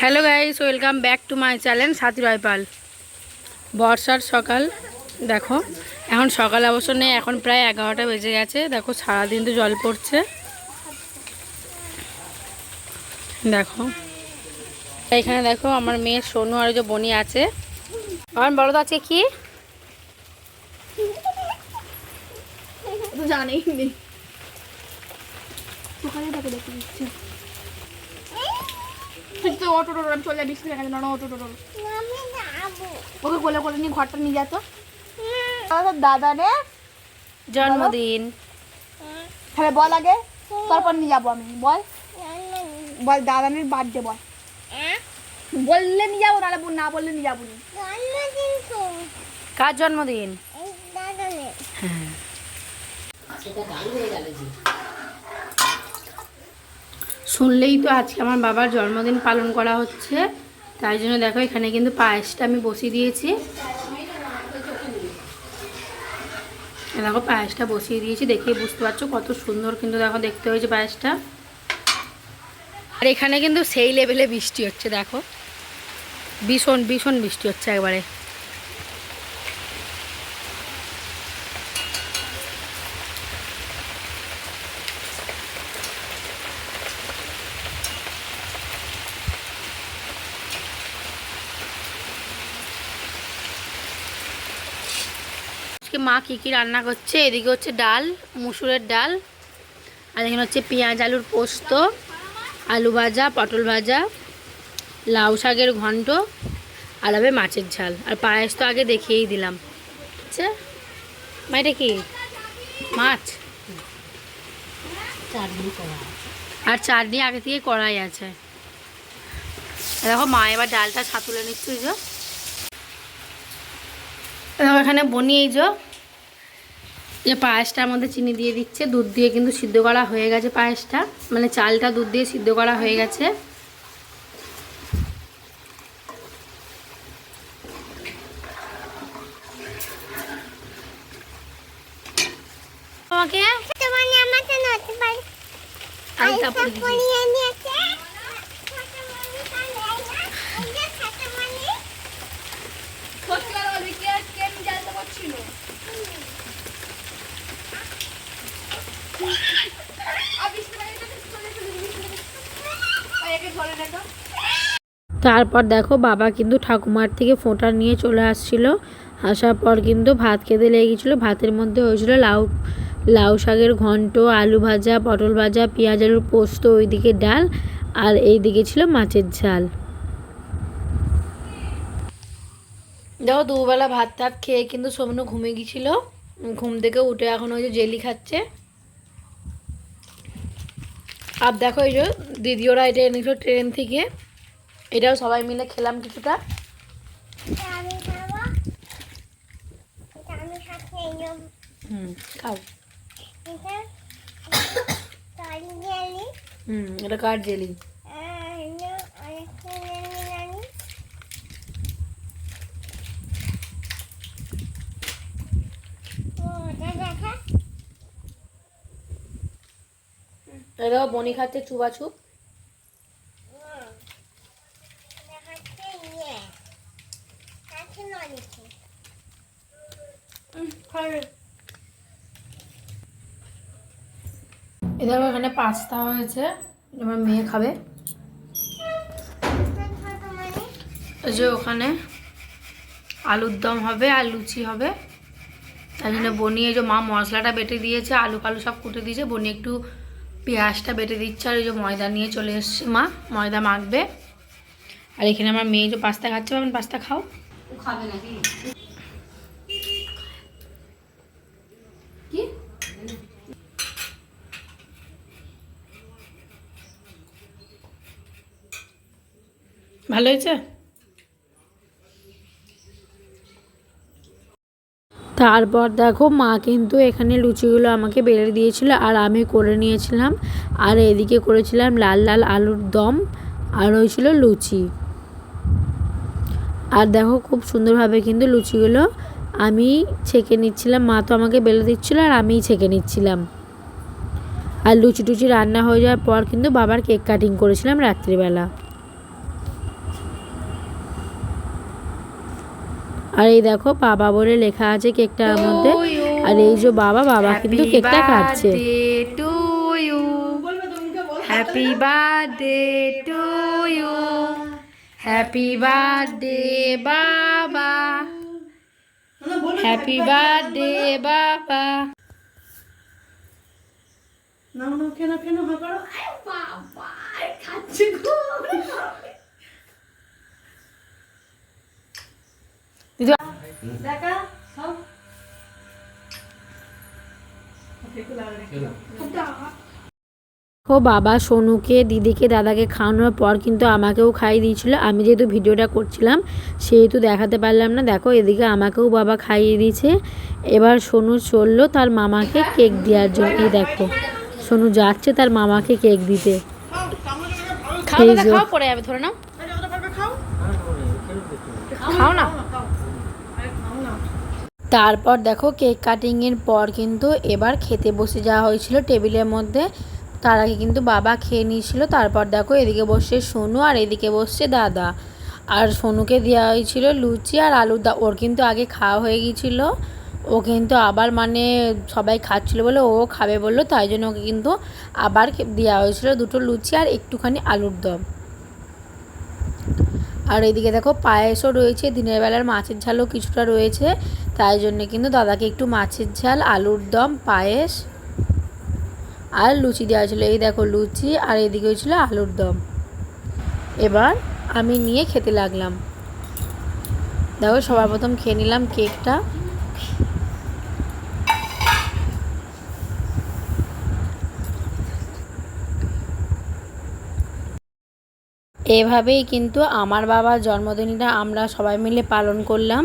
Hello guys, welcome back to my channel Sathi Raipal বর্ষার সকাল, দেখো, এখন সকাল অবশ্য নেই, এখন প্রায় এগারোটা বেজে গেছে, দেখো সারাদিন তো জল পড়ছে। দেখো, এখানে দেখো আমার মেয়ে সোনু আর যে বনি আছে। আমার বড় তো আজকে কি? দিচ্ছে তুই তো অটো টোটো আমি চলে যাবি সেখানে না অটো টোটো। ওকে কোলে কোলে নিয়ে ঘরটা নিয়ে যেত দাদা রে জন্মদিন। তাহলে বল আগে তারপর নিয়ে যাব আমি বল। বল দাদানের বার্থডে বল। বললে নিয়ে যাব নাহলে না বললে নিয়ে যাব না। কার জন্মদিন? শুনলেই তো আজকে আমার বাবার জন্মদিন পালন করা হচ্ছে। তাই জন্য দেখো, এখানে কিন্তু পায়েসটা আমি বসিয়ে দিয়েছি। দেখো, পায়েসটা বসিয়ে দিয়েছি। দেখেই বুঝতে পারছ কত সুন্দর কিন্তু দেখো, দেখতে হয়েছে পায়েসটা। আর এখানে কিন্তু সেই লেভেলে বৃষ্টি হচ্ছে, দেখো। ভীষণ ভীষণ বৃষ্টি হচ্ছে একবারে। আজকে মা কী কী রান্না করছে? এদিকে হচ্ছে ডাল মুসুরের ডাল আর এখানে হচ্ছে পেঁয়াজ আলুর পোস্ত আলু ভাজা পটল ভাজা লাউ শাকের ঘন্ট আর হবে মাছের ঝাল। আর পায়েস তো আগে দেখিয়েই দিলাম। আচ্ছা মা এটা কি? মাছ? আর চাটনি আগে থেকে করাই আছে। দেখো মা এবার ডালটা ছাতুলে নিচ্ছে যে। এখানে বনি এই যে যে পায়েসটার মধ্যে চিনি দিয়ে দিচ্ছে দুধ দিয়ে কিন্তু সিদ্ধ করা হয়ে গেছে পায়েসটা। মানে চালটা দুধ দিয়ে সিদ্ধ করা হয়ে গেছে। আমাকে আমি কাপড় দিচ্ছি তারপর দেখো বাবা কিন্তু ঠাকুমার থেকে ফোঁটা নিয়ে চলে আসছিল। আসার পর কিন্তু ভাত খেতে লেগে গেছিল ভাতের মধ্যে হয়েছিল লাউ লাউ শাকের ঘন্ট, আলু ভাজা, পটল ভাজা, পেঁয়াজ আলুর পোস্ত, ওইদিকে ডাল আর এইদিকে ছিল মাছের ঝাল। দেখো দুবেলা ভাত টাত খেয়ে কিন্তু সোমনু ঘুমে গেছিল ঘুম থেকে উঠে এখন ওই যে জেলি খাচ্ছে। আর দেখো এই যে দিদিওরা এটা এনেছিল ট্রেন থেকে। এটাও সবাই মিলে খেলাম কিছুটা। হুম খাও। হুম এটা কার জেলি এটাও বনি খাচ্ছে চুবা চুপ এদের এখানে পাস্তা হয়েছে আমার মেয়ে খাবে। যে ওখানে আলুর দম হবে আর লুচি হবে। তাই জন্য বনি এই যে মা মশলাটা বেটে দিয়েছে, আলু ফালু সব কুটে দিয়েছে। বনি একটু পেঁয়াজটা বেটে দিচ্ছে আর ওই যে ময়দা নিয়ে চলে এসছে মা ময়দা মাখবে। আর এখানে আমার মেয়ে যে পাস্তা খাচ্ছে পাবেন পাস্তা খাও। খাবে নাকি? ভালো হয়েছে? তারপর দেখো মা কিন্তু এখানে লুচিগুলো আমাকে বেড়ে দিয়েছিল আর আমি করে নিয়েছিলাম। আর এদিকে করেছিলাম লাল লাল আলুর দম আর হয়েছিল লুচি। আর দেখো খুব সুন্দরভাবে কিন্তু লুচিগুলো আমি ছেঁকে নিচ্ছিলাম। মা তো আমাকে বেলে দিচ্ছিল আর আমিই ছেঁকে নিচ্ছিলাম। আর লুচি টুচি রান্না হয়ে যাওয়ার পর কিন্তু বাবার কেক কাটিং করেছিলাম রাত্রিবেলা। আর এই দেখো বাবা বলে লেখা আছে কেকটার মধ্যে। আর এই যে বাবা বাবা কিন্তু কেকটা কাটছে to you happy birthday to you happy birthday বাবা। হ্যাপি বার্থডে বাবা। নাও নাও কেন কেন হা করো। দেখা ও বাবা সোনুকে দিদিকে দাদাকে খাওয়ানোর পর কিন্তু আমাকেও খাইয়ে দিয়েছিল। আমি যেহেতু ভিডিওটা করছিলাম সেহেতু দেখাতে পারলাম না। দেখো এদিকে আমাকেও বাবা খাইয়ে দিয়েছে। এবার সোনু চলল তার মামাকে কেক দেওয়ার জন্য। এই দেখো সোনু যাচ্ছে তার মামাকে কেক দিতে। খাও এই দাদা যে। খাও পড়ে যাবে ধরে নাও। খাও। না তারপর দেখো কেক কাটিংয়ের পর কিন্তু এবার খেতে বসে যাওয়া হয়েছিল টেবিলের মধ্যে। তার আগে কিন্তু বাবা খেয়ে নিয়েছিল, তারপর দেখো এদিকে বসছে সোনু আর এদিকে বসছে দাদা। আর সোনুকে দেওয়া হয়েছিল লুচি আর আলুর দা ওর কিন্তু আগে খাওয়া হয়ে গিয়েছিল। ও কিন্তু আবার মানে সবাই খাচ্ছিল বলে ও খাবে বলল, তাই জন্য ওকে কিন্তু আবার দেওয়া হয়েছিল দুটো লুচি আর একটুখানি আলুর দম। আর এদিকে দেখো পায়েসও রয়েছে, দিনের বেলার মাছের ঝালও কিছুটা রয়েছে, তাই জন্য কিন্তু দাদাকে একটু মাছের ঝাল, আলুর দম, পায়েস আর লুচি দেওয়া ছিল। এই দেখো লুচি আর এদিকে হয়েছিল আলুর দম। এবার আমি নিয়ে খেতে লাগলাম। দেখো সবার প্রথম খেয়ে নিলাম কেকটা। এভাবেই কিন্তু আমার বাবার জন্মদিনটা আমরা সবাই মিলে পালন করলাম।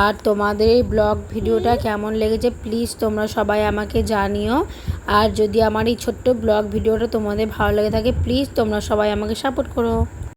আর তোমাদের এই ব্লগ ভিডিওটা কেমন লেগেছে প্লিজ তোমরা সবাই আমাকে জানিও। আর যদি আমার এই ছোট্ট ব্লগ ভিডিওটা তোমাদের ভালো লেগে থাকে প্লিজ তোমরা সবাই আমাকে সাপোর্ট করো।